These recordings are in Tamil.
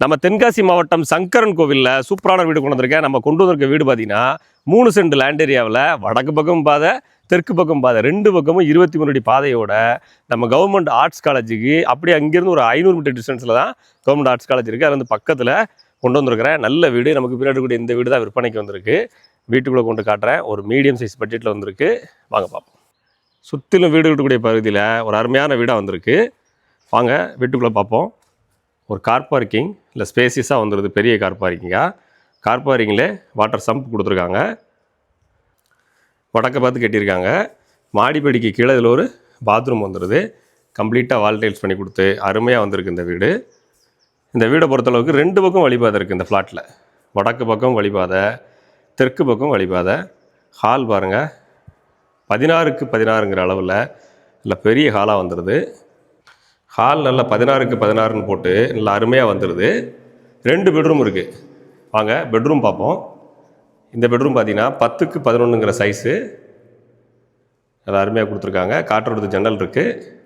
நம்ம தென்காசி மாவட்டம் சங்கரன் கோவிலில் சூப்பரான வீடு கொண்டு வந்திருக்கேன். நம்ம கொண்டு வந்திருக்க வீடு பார்த்தீங்கன்னா மூணு சென்ட் லேண்ட் ஏரியாவில் வடக்கு பக்கம் பாதை தெற்கு பக்கம் பாதை ரெண்டு பக்கமும் இருபத்தி மூணு அடி பாதையோட நம்ம கவர்மெண்ட் ஆர்ட்ஸ் காலேஜுக்கு அப்படியே அங்கேருந்து ஒரு ஐநூறு மீட்டர் டிஸ்டன்ஸில் தான் கவர்மெண்ட் ஆர்ட்ஸ் காலேஜ் இருக்குது அது வந்து பக்கத்தில் கொண்டு வந்திருக்கிறேன் நல்ல வீடு நமக்கு பின்னாடி கூட இந்த வீடு தான் விற்பனைக்கு வந்திருக்கு. வீட்டுக்குள்ளே கொண்டு காட்டுறேன். ஒரு மீடியம் சைஸ் பட்ஜெட்டில் வந்திருக்கு. வாங்க பார்ப்போம் சுற்றிலும் வீடு இருக்கக்கூடிய பகுதியில் ஒரு அருமையான வீடாக வந்திருக்கு. வாங்க வீட்டுக்குள்ளே பார்ப்போம் ஒரு கார் பார்க்கிங் இல்லை ஸ்பேசியஸாக வந்துடுது பெரிய கார் பார்க்கிங்காக கார் பார்க்கிங்கில் வாட்டர் சம்ப் கொடுத்துருக்காங்க. வடக்க பார்த்து கட்டியிருக்காங்க. மாடிப்படிக்கு கீழே இதில் ஒரு பாத்ரூம் வந்துடுது கம்ப்ளீட்டாக வால் டைல்ஸ் பண்ணி கொடுத்து அருமையாக வந்திருக்கு இந்த வீடு. இந்த வீடை பொறுத்தளவுக்கு ரெண்டு பக்கம் வழிபாதை இருக்குது இந்த ஃப்ளாட்டில் வடக்கு பக்கம் வழிபாதை தெற்கு பக்கம் வழிபாதை. ஹால் பாருங்கள் பதினாறுக்கு பதினாறுங்கிற அளவில் இல்லை பெரிய ஹாலாக வந்துடுது ஹால் நல்லா பதினாறுக்கு பதினாறுன்னு போட்டு நல்லா அருமையாக வந்துடுது ரெண்டு பெட்ரூம் இருக்குது வாங்க பெட்ரூம் பார்ப்போம். இந்த பெட்ரூம் பார்த்தீங்கன்னா பத்துக்கு பதினொன்றுங்கிற சைஸு நல்லா அருமையாக கொடுத்துருக்காங்க. காற்றோடது ஜன்னல் இருக்குது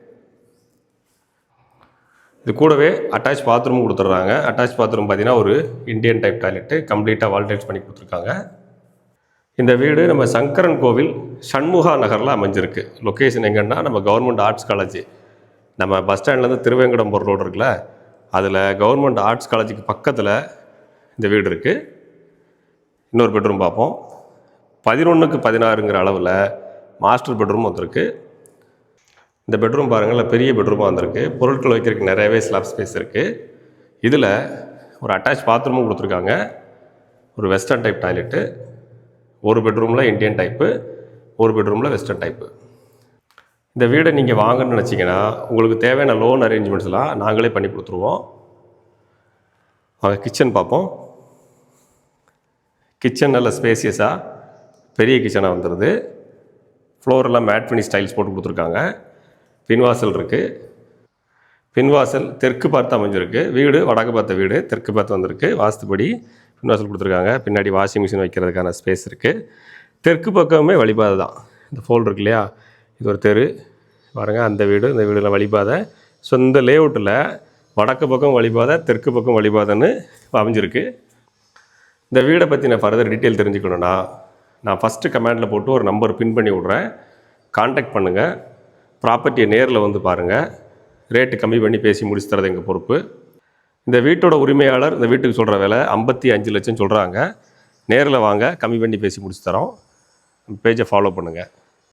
இது கூடவே அட்டாச் பாத்ரூம் கொடுத்துட்றாங்க. அட்டாச் பாத்ரூம் பார்த்தீங்கன்னா ஒரு இந்தியன் டைப் டாய்லெட்டு கம்ப்ளீட்டாக வால் டைல்ஸ் பண்ணி கொடுத்துருக்காங்க. இந்த வீடு நம்ம சங்கரன் கோவில் சண்முகா நகரில் அமைஞ்சிருக்கு. லொக்கேஷன் எங்கன்னா நம்ம கவர்மெண்ட் ஆர்ட்ஸ் காலேஜ் நம்ம பஸ் ஸ்டாண்ட்லேருந்து திருவேங்கடம்புரம் ரோடு இருக்குல்ல அதில் கவர்மெண்ட் ஆர்ட்ஸ் காலேஜுக்கு பக்கத்தில் இந்த வீடு இருக்குது இன்னொரு பெட்ரூம் பார்ப்போம். பதினொன்றுக்கு பதினாறுங்கிற அளவில் மாஸ்டர் பெட்ரூம் வந்திருக்கு. இந்த பெட்ரூம் பாருங்கள் பெரிய பெட்ரூமாக வந்திருக்கு. பொருட்கள் வைக்கிறதுக்கு நிறையவே ஸ்லாப் ஸ்பேஸ் இருக்குது இதில் ஒரு அட்டாச் பாத்ரூமும் கொடுத்துருக்காங்க. ஒரு வெஸ்டர்ன் டைப் டாய்லெட்டு ஒரு பெட்ரூமில் இந்தியன் டைப்பு ஒரு பெட்ரூமில் வெஸ்டர்ன் டைப்பு இந்த வீடை நீங்கள் வாங்கணும்னு நினச்சிங்கன்னா உங்களுக்கு தேவையான லோன் அரேஞ்ச்மெண்ட்ஸ்லாம் நாங்களே பண்ணி கொடுத்துருவோம். வாங்க கிச்சன் பார்ப்போம். கிச்சன் நல்ல ஸ்பேசியஸாக பெரிய கிச்சனாக வந்துடுது ஃப்ளோரெல்லாம் மேட் பண்ணி ஸ்டைல்ஸ் போட்டு கொடுத்துருக்காங்க. பின்வாசல் இருக்குது பின்வாசல் தெற்கு பார்த்து அமைஞ்சிருக்கு. வீடு வடக்கு பார்த்த வீடு தெற்கு பார்த்து வந்திருக்கு. வாஸ்துப்படி பின்வாசல் கொடுத்துருக்காங்க. பின்னாடி வாஷிங் மிஷின் வைக்கிறதுக்கான ஸ்பேஸ் இருக்குது தெற்கு பக்கமே வழிபாதை தான் இந்த ஃபோல் இருக்கு இல்லையா? இது ஒரு தெரு. பாருங்கள் அந்த வீடு இந்த வீடில் வழிபாதை. ஸோ இந்த லேஅவுட்டில் வடக்கு பக்கம் வழிபாதை தெற்கு பக்கம் வழிபாதைன்னு அமைஞ்சிருக்கு. இந்த வீடை பற்றி நான் ஃபர்தர் டீட்டெயில் தெரிஞ்சுக்கணும்னா நான் ஃபஸ்ட்டு கமெண்டில் போட்டு ஒரு நம்பர் பின் பண்ணி விட்றேன். காண்டாக்ட் பண்ணுங்கள் ப்ராப்பர்ட்டியை நேரில் வந்து பாருங்கள் ரேட்டு கம்மி பண்ணி பேசி முடிச்சு தரது எங்கள் பொறுப்பு. இந்த வீட்டோட உரிமையாளர் இந்த வீட்டுக்கு சொல்கிற விலை ஐம்பத்தி அஞ்சு லட்சம் சொல்கிறாங்க நேரில் வாங்க கம்மி பண்ணி பேசி முடிச்சு தரோம். பேஜை ஃபாலோ பண்ணுங்கள்